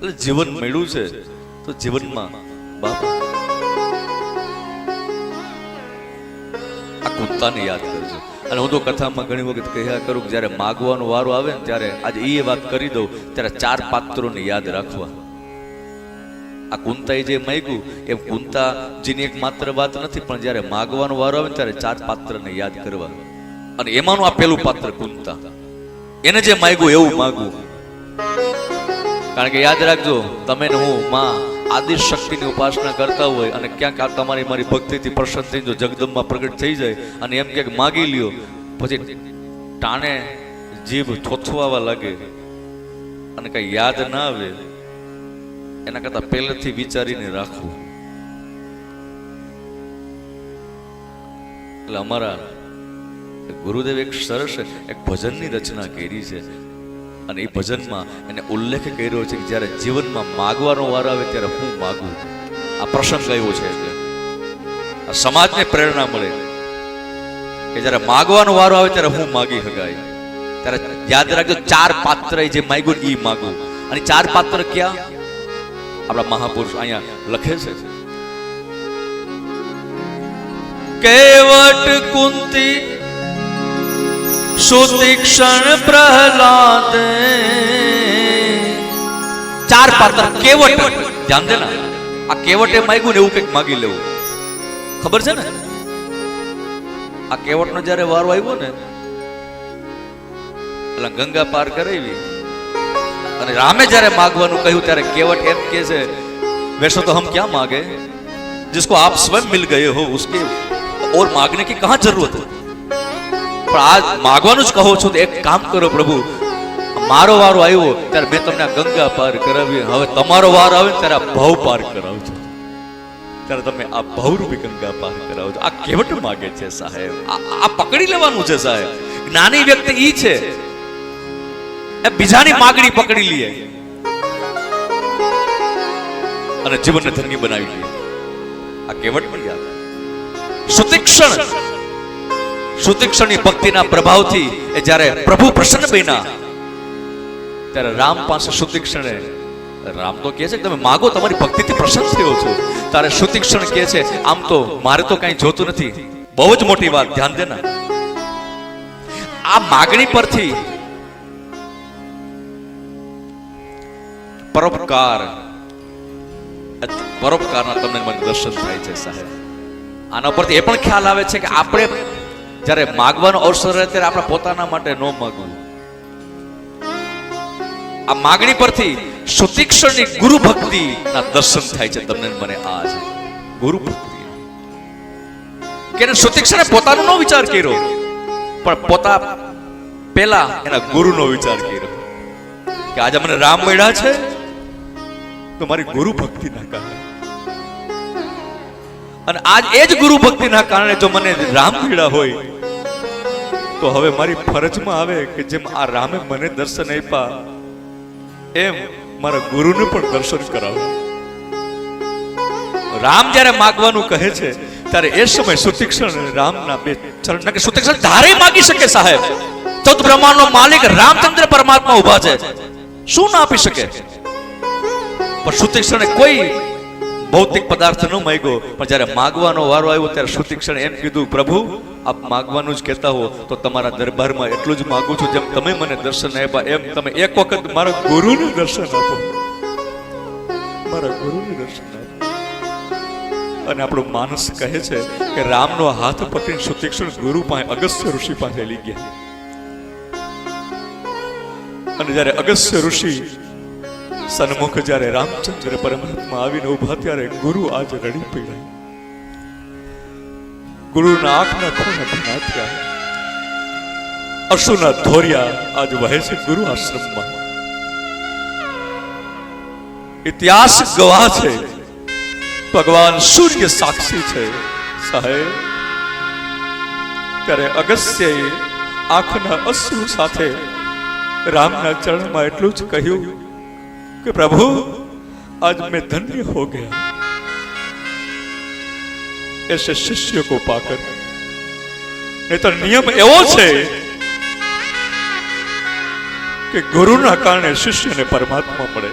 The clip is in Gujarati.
એટલે જીવન મળ્યું છે, તો જીવનમાં બાપા આ કુત્તાને યાદ કરજો. અને હું તો કથામાં ઘણી વખત કહ્યા કરું કે જ્યારે માગવાનો વારો આવે ને ત્યારે આજે એ વાત કરી દઉં, ત્યારે ચાર પાત્રોને યાદ રાખવા. આ કુંતાએ જે માગ્યું, એમ કુંતાજીની એક માત્ર વાત નથી, પણ જ્યારે માગવાનો વારો આવે ત્યારે ચાર પાત્રને યાદ કરવા. અને એમાંનું આ પેલું પાત્ર કુંતા. એને જે માગ્યું, એવું માગવું કારણ કે યાદ રાખજો, તમે ને હું, માં આદિ શક્તિની ઉપાસના કરતા હોય અને ક્યાંક આ તમારી મારી ભક્તિથી પ્રસન્ન થઈ જો જગદંબા પ્રગટ થઈ જાય અને એમ ક્યાંક માગી લ્યો, પછી ટાણે જીભ થોથવાવા લાગે અને કઈ યાદ ના આવે, એના કરતા પહેલેથી વિચારીને રાખવું એટલે અમારા ગુરુદેવ એક સરસ એક ભજનની રચના કરી છે. અને એ ભજનમાં એને ઉલ્લેખ કર્યો છે કે જ્યારે જીવનમાં માગવાનો વાર આવે ત્યારે હું માગું. આ પ્રસંગ આવ્યો છે આ સમાજને પ્રેરણા મળે. કે જ્યારે માગવાનો વારો આવે ત્યારે હું માગી શકાય. ત્યારે યાદ રાખજો, ચાર પાત્ર જે માગ્યું એ માગું. અને ચાર પાત્ર ક્યાં? આપણા મહાપુરુષ અહીંયા લખે છે. કેવટ કુંતી સુતીક્ષણ પ્રહલાદ ચાર પાત્ર કેવટ ધ્યાન દે ને આ કેવટે માગ્યું ને એવું કંઈક માગી લેવું ખબર છે ને આ કેવટ નો જયારે વારો આવ્યો ને એટલે ગંગા પાર કરાવી અને રામે જ્યારે માગવાનું કહ્યું ત્યારે કેવટ એમ કે છે वैसे तो हम क्या मांगे जिसको आप स्वयं मिल गए हो उसके और मांगने की कहाँ जरूरत है પણ આજ માગવાનું જ કહો છો એક કામ કરો પ્રભુ. મારો વારો આવ્યો, ત્યારે મેં તમને ગંગા પાર કરાવી. હવે તમારો વારો આવે ત્યારે આ ભવ પાર કરાવજો. ત્યારે તમે આ ભવરૂપી ગંગા પાર કરાવજો. આ કેવટ માગે છે સાહેબ. આ પકડી લેવાનું છે સાહેબ. જ્ઞાની વ્યક્તિ ઈ છે. એ બીજાની માગણી પકડી લે. અને જીવનને ધન્ય બનાવી લઈએ આ કેવટ પણ યાદ. સુતિક્ષણ સુતિક્ષણની ભક્તિના પ્રભાવથી એ જ્યારે પ્રભુ પ્રસન્ન બન્યા, ત્યારે રામ પાસે સુતીક્ષણે રામ તો કહે છે તમે માગો તમારી ભક્તિથી પ્રસન્ન થયો છો. ત્યારે સુતીક્ષણ કહે છે, આમ તો મારે તો કઈ જોતું નથી. બહુ જ મોટી વાત, ધ્યાન દેના આ માગણી પરથી પરોપકાર, પરોપકારના તમને મને દર્શન થાય છે સાહેબ. આના પરથી એ પણ ખ્યાલ આવે છે કે આપણે જ્યારે માગવાનો અવસર રહે ત્યારે આપણે પોતાના માટે ન માગવું. આ માગણી પરથી સુતિક્ષણની ગુરુ ભક્તિ ના દર્શન થાય છે તમને ને મને આજ ગુરુ ભક્તિ કે સુતિક્ષણે પોતાનો નો વિચાર કર્યો, પણ પોતા પેલા એના ગુરુનો વિચાર કર્યો. કે આજે મને રામ મળ્યા છે, તો મારી ગુરુ ભક્તિના કારણે. અને આજ એ જ ગુરુ ભક્તિના કારણે જો મને રામ મળ્યા હોય તો હવે મારી ફરજમાં આવે કે જેમ આ રામે મને દર્શન આપ્યા, એમ મારા ગુરુને પણ દર્શન કરાવો. રામ જ્યારે માગવાનું કહે છે, ત્યારે એ સમય સુતિક્ષણ રામના બે ચરણ કે સુતિક્ષણ ધારે માગી શકે સાહેબ. તો બ્રહ્માંડનો માલિક રામચંદ્ર પરમાત્મા ઊભા છે. શું ના આપી શકે? પણ સુતિક્ષણે કોઈ ભૌતિક પદાર્થ ન માગ્યો. પણ જ્યારે માગવાનો વારો આવ્યો, ત્યારે સુતિક્ષણ એમ કીધું, પ્રભુ, આપ માગવાનું જ કહેતા હો, તો તમારા દરબારમાં એટલું જ માગું છું જેમ તમે મને દર્શન આપ્યા, એમ તમે એક વખત મારા ગુરુનું દર્શન આપો. મારા ગુરુનું દર્શન અને આપણું માનસ કહે છે કે રામનો હાથ પકડીને સુતિક્ષણ ગુરુ પાસે અગસ્ત્ય ઋષિ પાસે લઈ ગયા. અને જ્યારે અગસ્ત્ય ઋષિ સન્મુખ જ્યારે રામચંદ્ર પરમાત્મા આવીને ઊભા ત્યારે ગુરુ આજ રડી પીડાય. ગુરુના આંખના ખૂણા ભીના થયા અશુના ધોરિયા આજ વહે છે ગુરુ આશ્રમમાં. ઇતિહાસ ગવાહ છે. ભગવાન સૂર્ય સાક્ષી છે. સાહેબ, ત્યારે અગસ્ય આંખના અશ્રુ સાથે રામના ચરણમાં એટલું જ કહ્યું कि प्रभु आज मैं धन्य हो गया ऐसे शिष्य को पाकर नहीं तो नियम એવો છે કે ગુરુના કારણે શિષ્યને પરમાત્મા મળે